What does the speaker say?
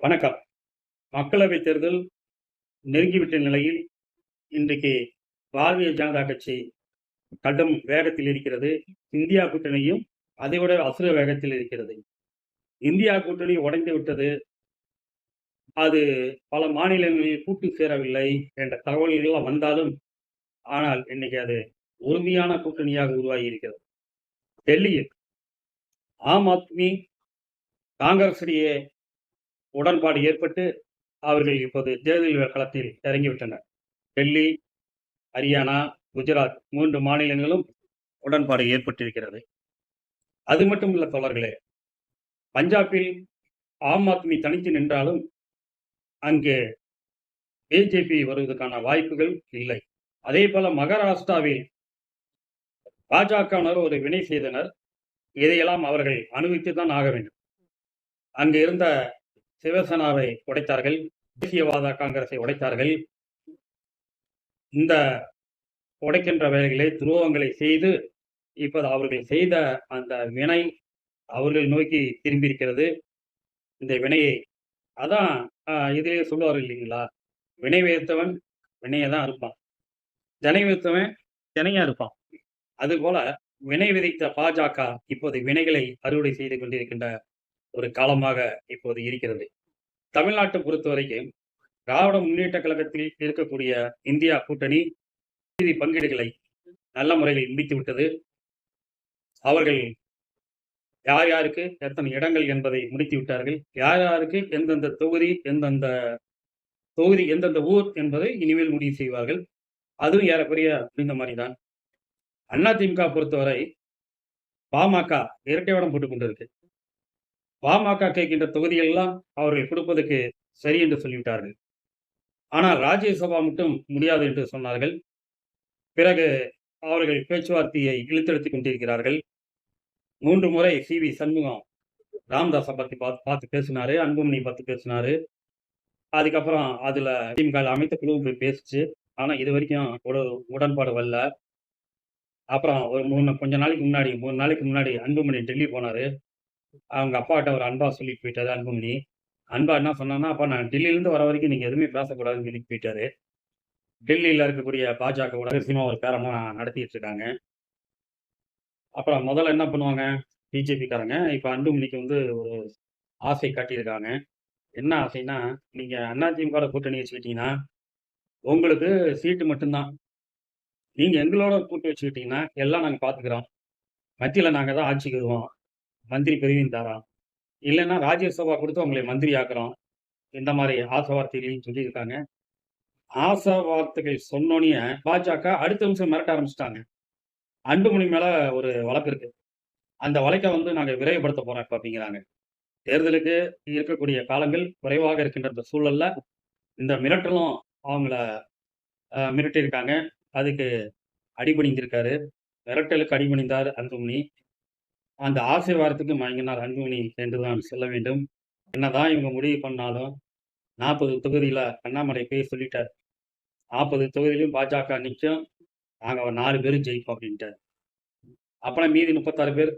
வணக்கம். மக்களவைத் தேர்தல் நெருங்கிவிட்ட நிலையில் இன்றைக்கு பாரதிய ஜனதா கட்சி கடும் வேகத்தில் இருக்கிறது. இந்தியா கூட்டணியும் அதைவிட அசுர வேகத்தில் இருக்கிறது. இந்தியா கூட்டணி உடைந்து விட்டது. அது பல மாநிலங்களில் கூட்டு சேரவில்லை என்ற தகவல்கள்லாம் வந்தாலும் ஆனால் இன்னைக்கு அது உறுதியான கூட்டணியாக உருவாகி இருக்கிறது டெல்லியில் ஆம் ஆத்மி காங்கிரஸ் உடன்பாடு ஏற்பட்டு அவர்கள் இப்போது தேர்தல் களத்தில் இறங்கிவிட்டனர். டெல்லி ஹரியானா குஜராத் மூன்று மாநிலங்களும் உடன்பாடு ஏற்பட்டிருக்கிறது. அது மட்டும் இல்ல தோழர்களே பஞ்சாபில் ஆம் ஆத்மி தனித்து நின்றாலும் அங்கு பிஜேபி வருவதற்கான வாய்ப்புகள் இல்லை. அதே போல மகாராஷ்டிராவில் பாஜகவினர் ஒரு வினை செய்தனர். இதையெல்லாம் அவர்கள் அனுபவித்து தான் ஆக வேண்டும். அங்கு இருந்த சிவசேனாவை உடைத்தார்கள் தேசியவாத காங்கிரஸை உடைத்தார்கள். இந்த உடைக்கின்ற வேலைகளை துரோகங்களை செய்து இப்போது அவர்கள் செய்த அந்த வினை அவர்கள் நோக்கி திரும்பியிருக்கிறது. இந்த வினையை அதான் இதிலே சொல்லுவார்கள் இல்லைங்களா? வினை வைத்தவன் வினையை தான் இருப்பான் ஜனை வைத்தவன் ஜனையா இருப்பான் அதுபோல வினை விதைத்த பாஜக இப்போது வினைகளை அறுவடை செய்து கொண்டிருக்கின்ற ஒரு காலமாக இப்போது இருக்கிறது. தமிழ்நாட்டை பொறுத்தவரைக்கும் திராவிட முன்னேற்ற கழகத்தில் இருக்கக்கூடிய இந்தியா கூட்டணி நிதி பங்கீடுகளை நல்ல முறையில் முடித்து விட்டது. அவர்கள் யார் யாருக்கு எத்தனை இடங்கள் என்பதை முடித்து விட்டார்கள். யார் யாருக்கு எந்தெந்த தொகுதி எந்தெந்த தொகுதி எந்தெந்த ஊர் என்பதை இனிமேல் முடிவு செய்வார்கள். அதுவும் ஏறக்குறைய முடிந்த மாதிரி தான் அதிமுக பொறுத்தவரை பாமக இரட்டை வடம் போட்டுக் கொண்டிருக்கு. பாமக கேட்கின்ற தொகுதியெல்லாம் அவர்கள் கொடுப்பதற்கு சரி என்று சொல்லிவிட்டார்கள். ஆனால் ராஜ்யசபா மட்டும் முடியாது என்று சொன்னார்கள். பிறகு அவர்கள் பேச்சுவார்த்தையை இழுத்தெடுத்துக் கொண்டிருக்கிறார்கள். மூன்று முறை சி வி சண்முகம் ராம்தாஸை பற்றி பார்த்து பார்த்து பேசினாரு அன்புமணி பார்த்து பேசினாரு. அதுக்கப்புறம் அதில் திமுக அமைத்த குழு போய் பேசிச்சு. ஆனால் இது வரைக்கும் உட உடன்பாடு வரல. அப்புறம் ஒரு மூணு கொஞ்ச நாளைக்கு முன்னாடி மூணு நாளைக்கு முன்னாடி அன்புமணி டெல்லி போனார். அவங்க அப்பாட்ட ஒரு அன்பா சொல்லி போயிட்டாரு அன்புமணி. அன்பா என்ன சொன்னான்னா அப்பா நான் டெல்லியிலேருந்து வர வரைக்கும் நீங்க எதுவுமே பேசக்கூடாதுன்னு சொல்லி போயிட்டாரு. டெல்லியில இருக்கக்கூடிய பாஜக ரகசியமா ஒரு பேரமாக நடத்திட்டு இருக்காங்க. அப்புறம் முதல்ல என்ன பண்ணுவாங்க பிஜேபிக்காரங்க இப்ப அன்புமணிக்கு வந்து ஒரு ஆசை காட்டியிருக்காங்க. என்ன ஆசைன்னா நீங்க அதிமுக கூட்டணி வச்சுக்கிட்டீங்கன்னா உங்களுக்கு சீட்டு மட்டும்தான். நீங்க எங்களோட கூட்டு வச்சுக்கிட்டீங்கன்னா எல்லாம் நாங்க பாத்துக்கிறோம். மத்தியில நாங்க தான் ஆட்சிக்கு வருவோம். மந்திரி பிரிவின் தாரா. இல்லைன்னா ராஜ்யசபா கொடுத்து உங்களை மந்திரி ஆக்குறோம். இந்த மாதிரி ஆசை வார்த்தைகளையும் சொல்லியிருக்காங்க. ஆசை வார்த்தைகள் சொன்னோன்னே பாஜக அடுத்த நிமிஷம் மிரட்ட ஆரம்பிச்சிட்டாங்க. அன்புமணி மேல ஒரு வழக்கு இருக்கு. அந்த வழக்கை வந்து நாங்கள் விரைவுபடுத்த போறோம் இப்போ அப்படிங்கிறாங்க. தேர்தலுக்கு இருக்கக்கூடிய காலங்கள் குறைவாக இருக்கின்ற இந்த சூழல்ல இந்த மிரட்டலும் அவங்கள மிரட்டியிருக்காங்க. அதுக்கு அடிபணிந்திருக்காரு. மிரட்டலுக்கு அடிபணிந்தார் அன்புமணி. அந்த ஆசீர்வாதத்துக்கு மயங்கினார் அன்புமணி என்றுதான் சொல்ல வேண்டும். என்னதான் இவங்க முடிவு பண்ணாலும் நாற்பது தொகுதியில் அண்ணாமலை போய் சொல்லிட்டார். நாற்பது தொகுதியிலும் பாஜக நிற்கும் நாங்கள் ஒரு நாலு பேரும் ஜெயிப்போம் அப்படின்ட்டார். அப்புறம் மீதி முப்பத்தாறு பேர்